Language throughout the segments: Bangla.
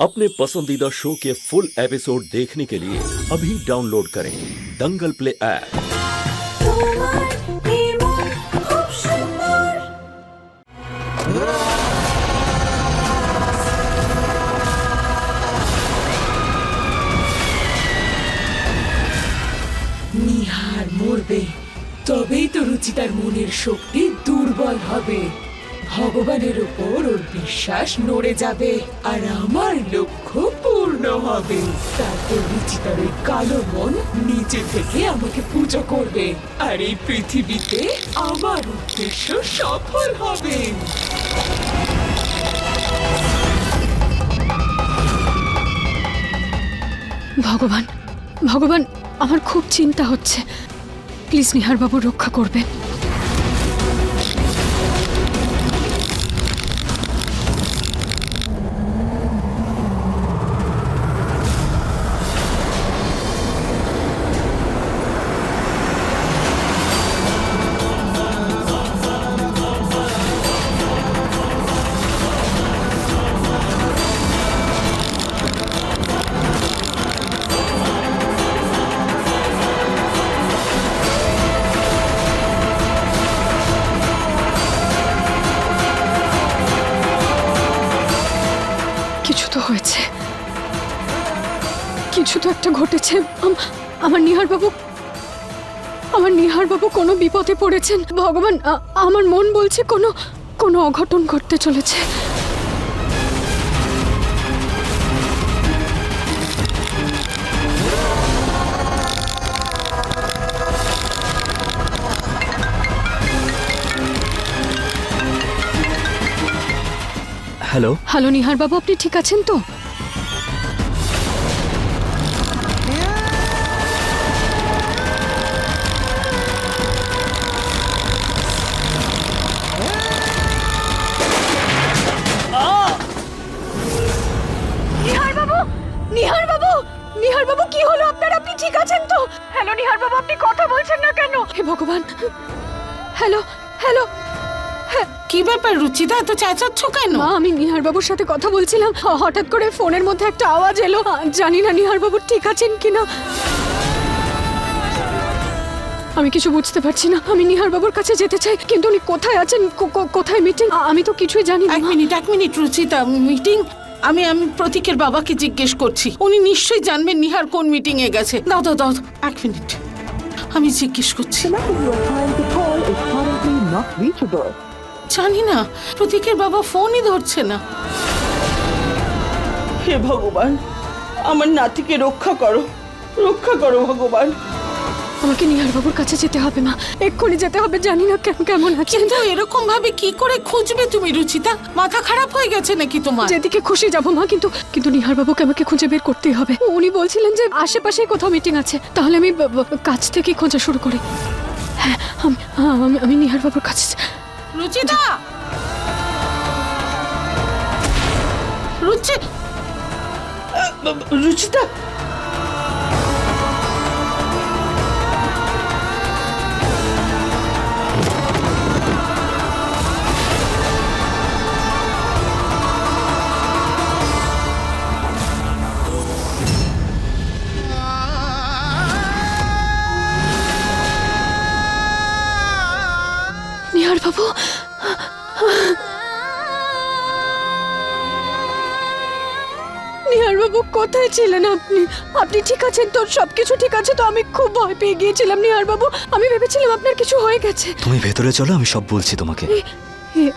अपने पसंदीदा शो के फुल एपिसोड देखने के लिए अभी डाउनलोड करें दंगल प्ले ऐप তোমার নির্মল খুব সুন্দর নিহার মরবে তবেই তো রুচিতার মনের শক্তি দুর্বল হবে ভগবানের উপর ওর বিশ্বাস নড়ে যাবে আর আমার লক্ষ্য পূর্ণ হবে। তারপর রুচিতার ওই কালো মন নিচে থেকে আমাকে পুজো করবে আর এই পৃথিবীতে আমার উদ্দেশ্য সফল হবে। ভগবান ভগবান, আমার খুব চিন্তা হচ্ছে। প্লিজ নিহারবাবু রক্ষা করবেন। হয়েছে। কিছু তো একটা ঘটেছে। আম- আমার নিহারবাবু আমার নিহারবাবু কোনো বিপদে পড়েছেন। ভগবান আমার মন বলছে কোনো কোনো অঘটন ঘটতে চলেছে। নিহারবাবু কি হলো আপনার? আপনি ঠিক আছেন তো? হ্যালো নিহারবাবু আপনি কথা বলছেন না কেন? হে ভগবান। হ্যালো হ্যালো কি ব্যাপার রুচিতা এত চেঁচাচ্ছ কেন? মা আমি নিহার বাবুর সাথে কথা বলছিলাম। হঠাৎ করে ফোনের মধ্যে একটা আওয়াজ এলো। জানি না নিহার বাবু ঠিক আছেন কিনা। আমি কিছু বুঝতে পারছি না। আমি নিহার বাবুর কাছে যেতে চাই কিন্তু উনি কোথায় আছেন? কো- কো- কোথায় মিটিং আমি তো কিছুই জানি না এক মিনিট এক মিনিট রুচিতা মিটিং আমি আমি প্রতীকের বাবাকে জিজ্ঞেস করছি। উনি নিশ্চয়ই জানবেন নিহার কোন মিটিং এ গেছে। দাও দাও দাও দাও, এক মিনিট। আমি জিজ্ঞেস করছি। জানি না প্রতীকের বাবা ফোনই ধরছে না। হে ভগবান আমার নাতিকে রক্ষা করো রক্ষা করো ভগবান। আমাকে নিহার বাবুর কাছে যেতে হবে মা। এক্ষুনি যেতে হবে জানি না কেমন কেমন আছেন কিন্তু এরকম ভাবে কি করে খুঁজবে তুমি রুচিতা? মাথা খারাপ হয়ে গেছে নাকি তোমার? যেদিকে খুশি যাব মা কিন্তু কিন্তু নিহার বাবুকে আমাকে খুঁজে বের করতেই হবে। উনি বলছিলেন যে আশেপাশে কোথাও মিটিং আছে। তাহলে আমি কাছ থেকে খোঁজা শুরু করি। হ্যাঁ আমি আমি- আমি নিহার বাবুর কাছে রুচিতা রুচি রুচিতা ছিলেন আপনি। আপনি ঠিক আছেন তো? সবকিছু ঠিক আছে তো? আমি খুব ভয় পেয়ে গিয়েছিলাম নিহার বাবু আমি ভেবেছিলাম আপনার কিছু হয়ে গেছে। তুমি ভেতরে চলো আমি সব বলছি তোমাকে।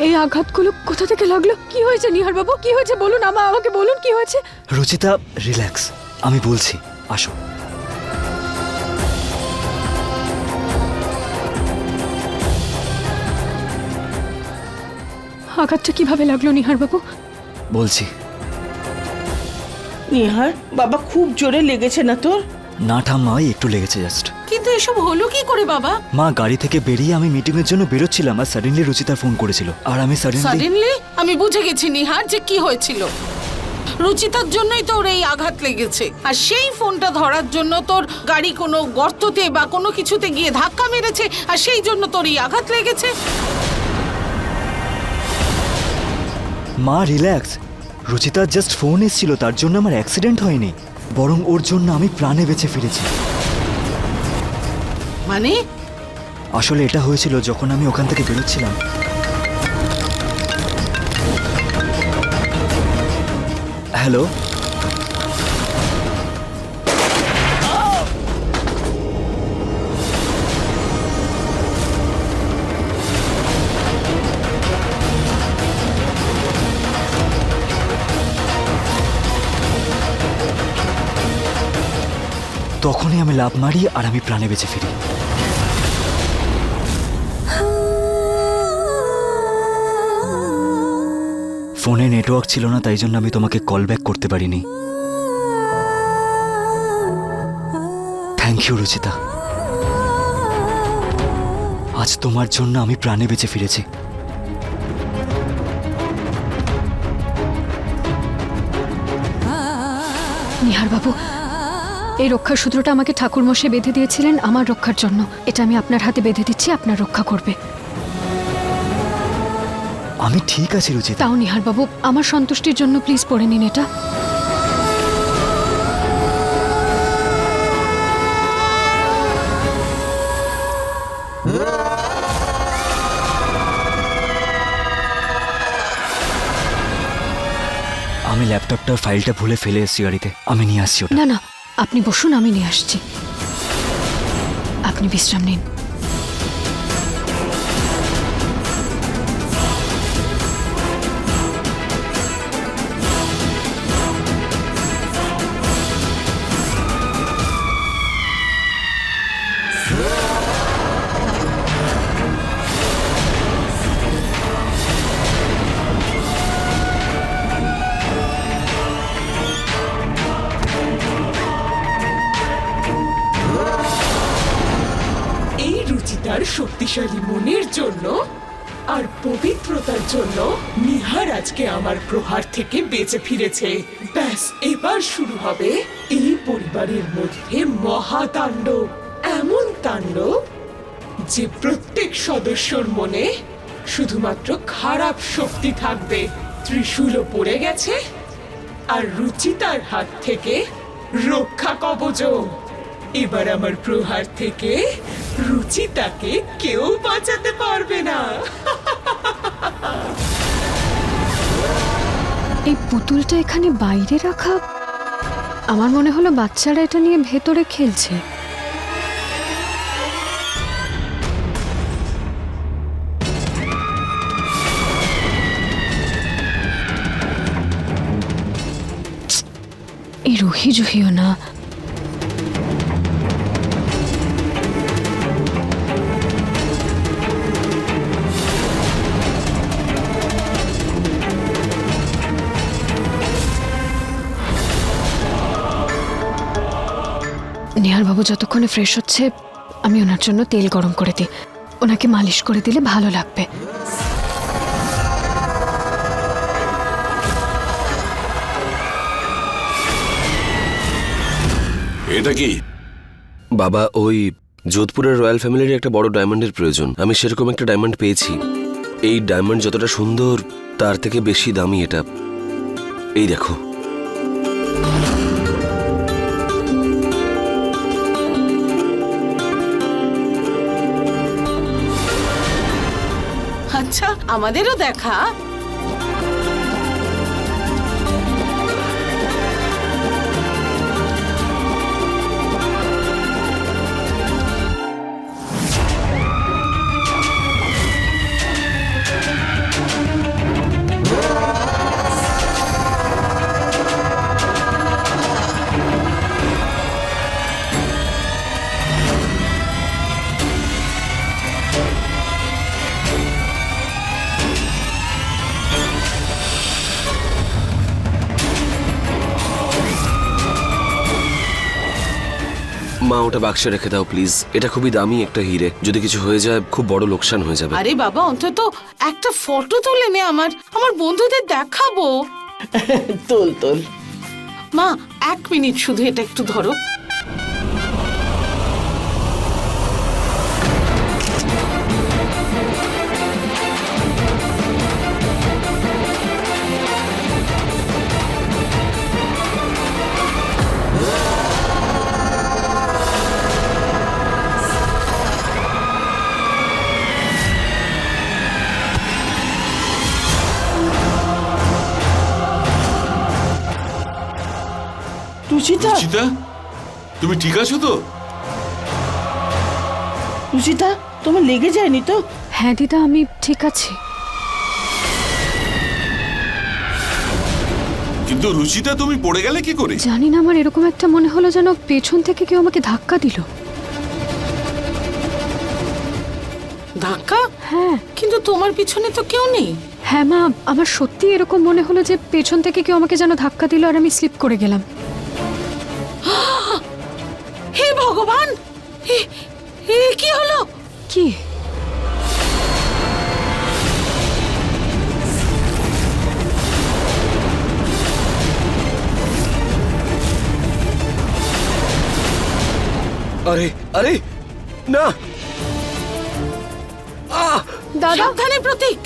এই আঘাতগুলো কোথা থেকে লাগল? কি হয়েছে নিহার বাবু কি হয়েছে? বলুন আমা আমাকে বলুন কি হয়েছে? রুচিতা রিল্যাক্স। আমি বলছি আসো। আঘাতটা কীভাবে লাগল নিহার বাবু বলছি নিহার বাবা খুব জোরে লেগেছে না তোর? না ঠাম্মা ওই একটু লেগেছে জাস্ট কিন্তু এসব হলো কি করে বাবা? মা গাড়ি থেকে বেরিয়ে আমি মিটিং এর জন্য বেরোচ্ছিলাম আর সাডেনলি রুচিতা ফোন করেছিল। আর আমি সাডেনলি সাডেনলি আমি বুঝে গেছি নিহার যে কি হয়েছিল। রুচিতার জন্যই তোর এই আঘাত লেগেছে। আর সেই ফোনটা ধরার জন্য তোর গাড়ি কোনো গর্ততে বা কোনো কিছুতে গিয়ে ধাক্কা মেরেছে আর সেই জন্য তোর এই আঘাত লেগেছে। মা রিল্যাক্স রুচিতার জাস্ট ফোন এসেছিল তার জন্য আমার অ্যাক্সিডেন্ট হয়নি বরং ওর জন্য আমি প্রাণে বেঁচে ফিরেছি। মানে? আসলে এটা হয়েছিল যখন আমি ওখান থেকে বেরোচ্ছিলাম। হ্যালো? তখনই আমি লাভ মারি আর আমি প্রাণে বেঁচে ফিরি। ফোনে নেটওয়ার্ক ছিল না, তাই জন্য আমি তোমাকে কল ব্যাক করতে পারিনি। Thank you Ruchita. আজ তোমার জন্য আমি প্রাণে বেঁচে ফিরেছি। নিহার বাবু এই রক্ষার সূত্রটা আমাকে ঠাকুরমশে বেঁধে দিয়েছিলেন আমার রক্ষার জন্য। এটা আমি আপনার হাতে বেঁধে দিচ্ছি আপনার রক্ষা করবে। আমি ঠিক আছি রুচিতা। তাও নিহার বাবু আমার সন্তুষ্টির জন্য প্লিজ পড়ে নিন এটা। আমি ল্যাপটপটার ফাইলটা ভুলে ফেলে এসেছি গাড়িতে। আমি নিয়ে আসছি না না আপনি বসুন আমি নিয়ে আসছি। আপনি বিশ্রাম নিন। শক্তিশালী মনের জন্য আর পবিত্রতার জন্য নিহার আজকে আমার প্রহার থেকে বেঁচে ফিরেছে। ব্যাস, এবার শুরু হবে এই পরিবারের মধ্যে মহাতাণ্ডব এমন তাণ্ডব যে প্রত্যেক সদস্যর মনে শুধুমাত্র খারাপ শক্তি থাকবে। ত্রিশূলও পড়ে গেছে আর রুচিতার হাত থেকে রক্ষা কবচ এবার আমার প্রহার থেকে রুচিতাকে কেউ বাঁচাতে পারবে না। এই পুতুলটা এখানে বাইরে রাখা? আমার মনে হলো বাচ্চারা এটা নিয়ে ভেতরে খেলছে। রুহি জুহিও না। বাবু যতক্ষণে ফ্রেশ হচ্ছে আমি ওনার জন্য তেল গরম করে দিই। ওনাকে মালিশ করে দিলে ভালো লাগবে। এটা কি? বাবা ওই যোধপুরের রয়্যাল ফ্যামিলির একটা বড় ডায়মন্ডের প্রয়োজন। আমি সেরকম একটা ডায়মন্ড পেয়েছি। এই ডায়মন্ড যতটা সুন্দর তার থেকে বেশি দামি এটা। এই দেখো। আমাদেরও দেখা। মা ওটা বাক্সে রেখে দাও প্লিজ এটা খুবই দামি একটা হিরে। যদি কিছু হয়ে যায় খুব বড় লোকসান হয়ে যাবে। আরে বাবা অন্তত একটা ফটো তুলে নে আমার। আমার বন্ধুদের দেখাবো। তোল তোল। মা এক মিনিট শুধু এটা একটু ধরো। রুচিতা রুচিতা তুমি ঠিক আছো তো? রুচিতা তোমার লেগে যায়নি তো? হ্যাঁ দিদা আমি ঠিক আছি। কিন্তু রুচিতা তুমি পড়ে গেলে কি করে? জানি না আমার এরকম একটা মনে হলো যেন পেছন থেকে কেউ আমাকে ধাক্কা দিল। ধাক্কা? হ্যাঁ। কিন্তু তোমার পিছনে তো কেউ নেই। হ্যাঁ মা আমার সত্যি এরকম মনে হলো যে পেছন থেকে কেউ আমাকে যেন ধাক্কা দিল আর আমি স্লিপ করে গেলাম। ভগবান! এ- কি হলো? কি? আরে আরে না! আহ দাদা? সাবধানে প্রতীক!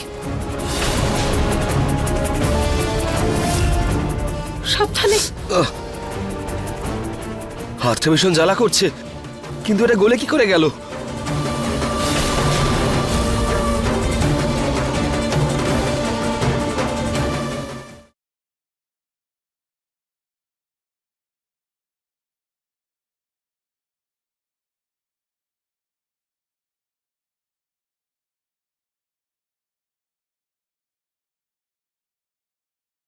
সাবধানে। হাতটা ভীষণ জ্বালা করছে। কিন্তু এটা গলে কি করে গেল?